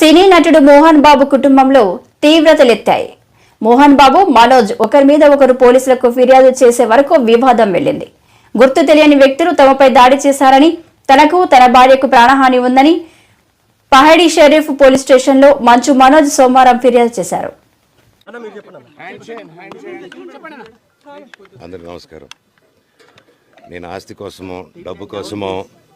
సినీ నటుడు మోహన్ బాబు కుటుంబంలో తీవ్రతలెత్తాయి. మోహన్ బాబు మనోజ్ ఒకరి మీద ఒకరు పోలీసులకు ఫిర్యాదు చేసే వరకు వివాదం వెళ్ళింది. గుర్తు తెలియని వ్యక్తులు తమపై దాడి చేశారని తనకు తన భార్యకు ప్రాణహాని ఉందని పహడి షరీఫ్ పోలీస్ స్టేషన్లో మంచు మనోజ్ సోమవారం ఫిర్యాదు చేశారు. అందరికి నమస్కారం. నేను ఆస్తి కోసమో డబ్బు కోసమో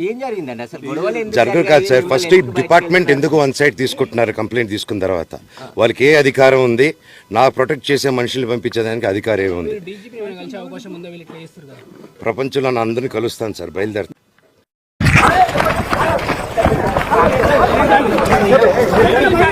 ఏం జరిగిందండి అసలు గొడవలు ఎందుకు జరగదు కాదు సార్ ఫస్ట్ ఈ డిపార్ట్మెంట్ ఎందుకు వన్ సైడ్ తీసుకుంటున్నారు కంప్లైంట్ తీసుకున్న తర్వాత వాళ్ళకి ఏ అధికారం ఉంది నా ప్రొటెక్ట్ చేసే మనుషులు పంపించేదానికి అధికారం ఏముంది ప్రపంచంలో నా అందరిని కలుస్తాను సార్ బయలుదేరుతాను TV nine loud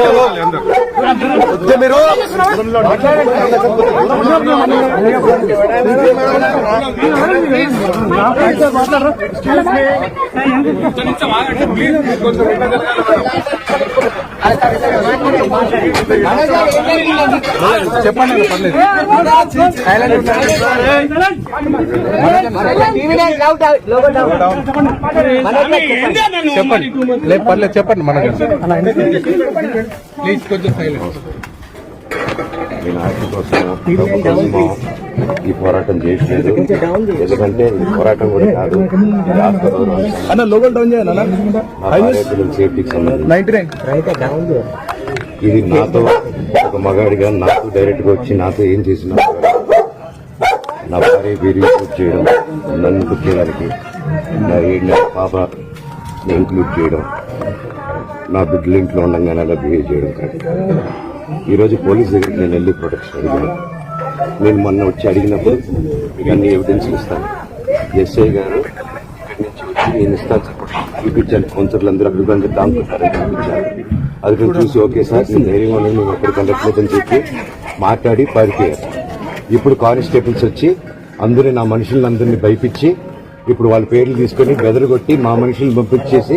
logo down. చెప్పండి. లేదు పర్లేదు చెప్పండి మనకి. ప్లీజ్ కొంచెం సైలెంట్ కోసమో డబ్బు కోసమో ఈ పోరాటం చేయట్లేదు ఎందుకంటే ఈ పోరాటం కూడా కాదు. సేఫ్టీకి సంబంధించి. ఇది నాతో ఒక మగాడిగా నాతో డైరెక్ట్గా వచ్చి నాతో ఏం చేసినా నా భార్య ఇంక్లూడ్ చేయడం నన్ను తొక్కేదానికి నా ఏడు పాపని ఇంక్లూడ్ చేయడం నా బిడ్డల ఇంట్లో ఉండగానే అలా బిహేవ్ చేయడం కరెక్ట్ ఈరోజు పోలీస్ దగ్గరికి నేను వెళ్ళి ప్రొటెక్షన్ అడిగాను. నేను మొన్న వచ్చి అడిగినప్పుడు మీకు అన్ని ఎవిడెన్స్లు ఇస్తాను. ఎస్ఐ గారు ఇక్కడి నుంచి వచ్చి నేను ఇస్తాను సార్ చూపించాను. కౌన్సిలర్లు అందరూ అభివృద్ధి అందరూ చూపించాను అది నేను చూసి ఓకే సార్ నేను ధైర్యంగా ఉండండి మేము ఎక్కడికి వెళ్ళట్లేదని చెప్పి మాట్లాడి పారిపోయారు. ఇప్పుడు కానిస్టేబుల్స్ వచ్చి అందరూ నా మనుషులందరినీ భయపించి ఇప్పుడు వాళ్ళ పేర్లు తీసుకొని బెదరగొట్టి మా మనుషులను పంపించేసి